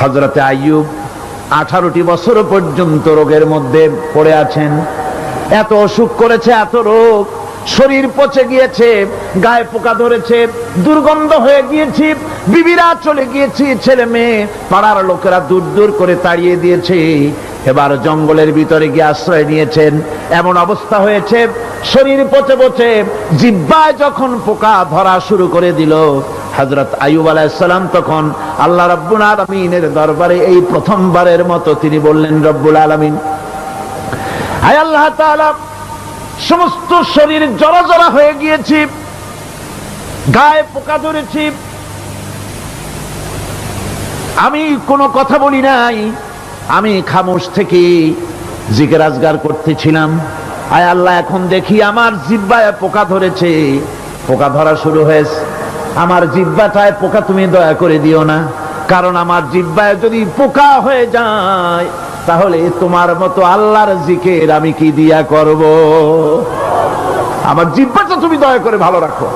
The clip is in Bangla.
হজরতে আইয়ুব আঠারোটি বছর পর্যন্ত রোগের মধ্যে পড়ে আছেন। এত অসুখ করেছে, এত রোগ। শরীর পচে গিয়েছে, গায়ে পোকা ধরেছে, দুর্গন্ধ হয়ে গিয়েছি, বিবিরা চলে গিয়েছি, ছেলে মেয়ে, পাড়ার লোকেরা দূর দূর করে তাড়িয়ে দিয়েছে। এবার জঙ্গলের ভিতরে গিয়ে আশ্রয় নিয়েছেন। এমন অবস্থা হয়েছে, শরীর পচে পচে, জিব্বায় যখন পোকা ধরা শুরু করে দিল হজরত আয়ুব আলাইসালাম তখন আল্লাহ রব্বুল আলমিনের দরবারে এই প্রথমবারের মতো তিনি বললেন, রব্বুল আলমিন, হায় আল্লাহ সমস্ত শরীর জড়া জড়া হয়ে গিয়েছি, গায়ে পোকা ধরেছি, আমি কোনো কথা বলি নাই, আমি খামোশ থেকে জিকের আজগার করতেছিলাম আয় আল্লাহ, এখন দেখি আমার জিব্বায় পোকা ধরেছে, পোকা ধরা শুরু হয়েছে। আমার জিব্বাটায় পোকা তুমি দয়া করে দিও না। কারণ আমার জিব্বায় যদি পোকা হয়ে যায়, তাহলে তোমার মতো আল্লাহর জিকের আমি কি দিয়া করব? আমার জিব্বাটা তুমি দয়া করে ভালো রাখো।